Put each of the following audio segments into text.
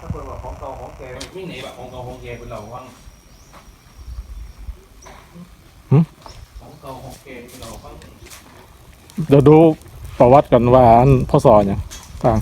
ถ้าเปิดว่าของเก่าของแกแต่ที่ไหนแบบของเก่าของแกเป็นเราว่างหึของเก่าของแกเป็นเราว่างเดี๋ยวดูประวัติกันว่าอันพ่อสอนอย่างต่าง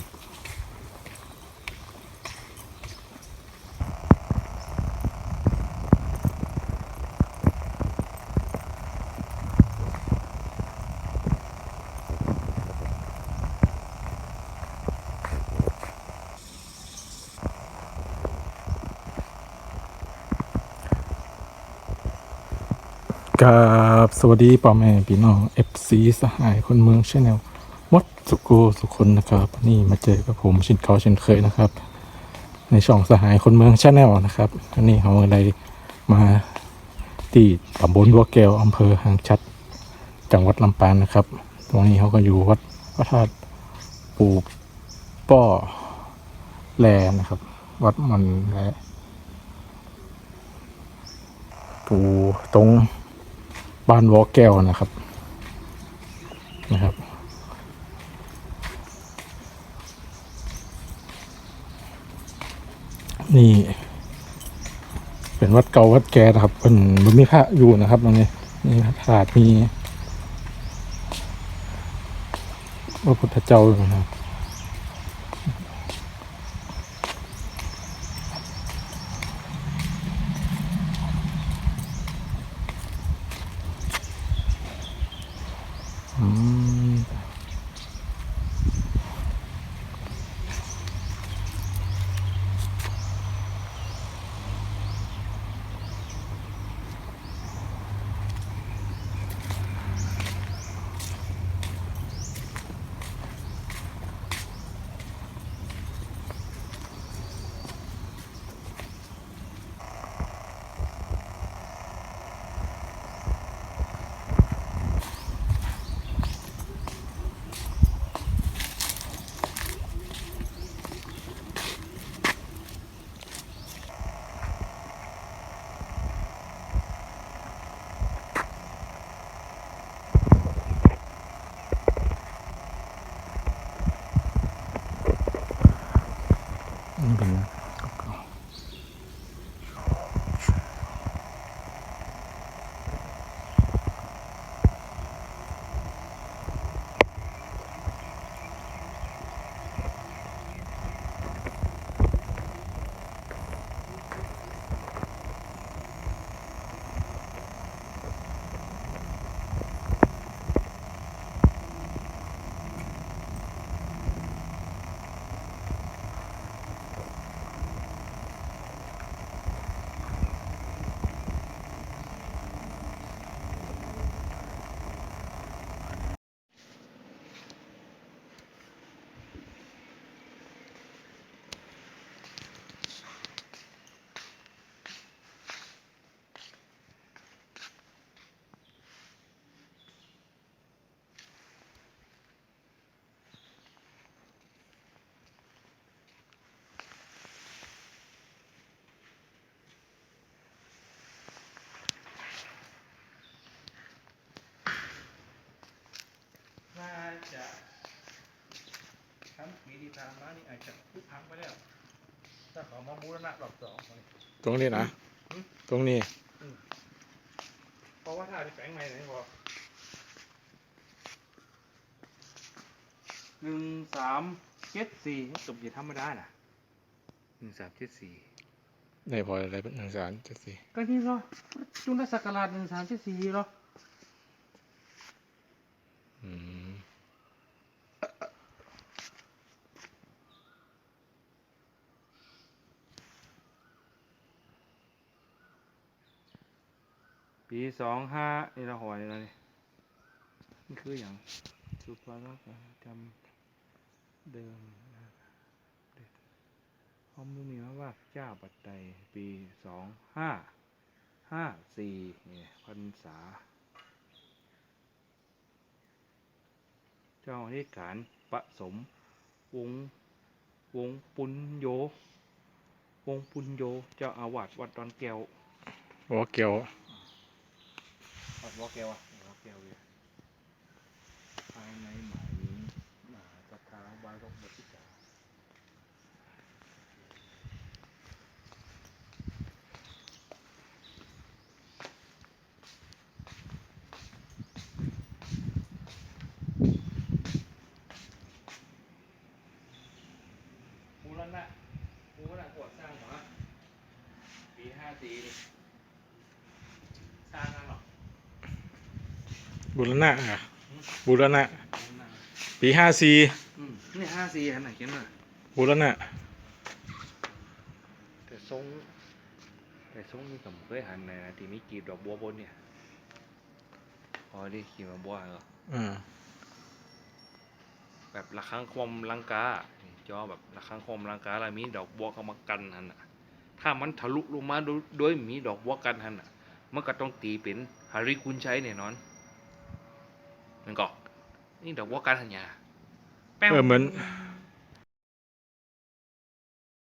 กับสวัสดีป่อแม่พี่น้อง FC สหายคนเมืองชาแนลมดสุโกสุคนนะครับ นี่มาเจอกับผมชินเขาเช่นเคยนะครับ ในช่องสหายคนเมืองชาแนลนะครับอันนี้เขาอะได้มาที่ตำบลบัวแก้วอำเภอหางชัด จังหวัดลำปางนะครับ ตรงนี้เขาก็อยู่วัดพระธาตุปูป้อแลนะครับ วัดมันแลปูตรง บ้านวอแก้วนะครับนะครับ นี่ เป็นวัดเก่าวัดแก่นะครับเป็นมันมีพระอยู่นะครับตรงนี้มีพระธาตุมีพระพุทธเจ้าอยู่นะครับ นี่เป็นน่าจะทั้งปีที่ผ่านมานี่อาจจะพุพังไปแล้วถ้า เขามาบูรณะรอบสองตรงนี้นะตรงนี้ เพราะว่าถ้าจะแปลงใหม่ไหนพอหนึ่งสามเจ็ดสี่จบอย่าธรรมดาน่ะหนึ่งสามเจ็ดสี่ในพออะไรเป็นหนึ่งสามเจ็ดสี่ก็นี่เหรอจุลศักราชหนึ่งสามเจ็ดสี่เหรออื ปีสองห้านี่เราหอยอะไรนี่คืออย่างสุภาพจำเดิมนะเด็ดพร้อมดูมีมาว่าเจ้าปัตไตยปีสองห้าห้าสี่นี่พรรษา เจ้าอธิการผสม วง วงปุญโยวงปุญโยเจ้าอาวาสวัดดอนแก้ววอแก้ว อดวอเกลวอะวอเกลวเลยภายในหมายนี้มหาสถาบารกบติกา ณะบูรณะก่อสร้างเหรอปีห้าสี่นี่สร้างนั่นหรอ บุรณะอะบุรณะบูรณะ ปีห้าสี่อืมนี่ห้าสี่อันไหนเขียนมาบุรณะ แต่ทรงแต่ทรงนี่ผมเคยหันในนะที่มีกรีบดอกบัวบนเนี่ยพอได้ขีดมาบัวเหรออ่าแบบระฆังคมลังกานี่จอแบบระฆังคมลังกาแล้วมีดอกบัวเข้ามากันหันน่ะ ถ้ามันทะลุลงมาโดยโดยมีดอกบัวกันหันน่ะ มันก็ต้องตีเป็นหาริกุลใช้แน่นอน มันก็นี่ดอกบัวกันหันยาแป้วเออเหมือน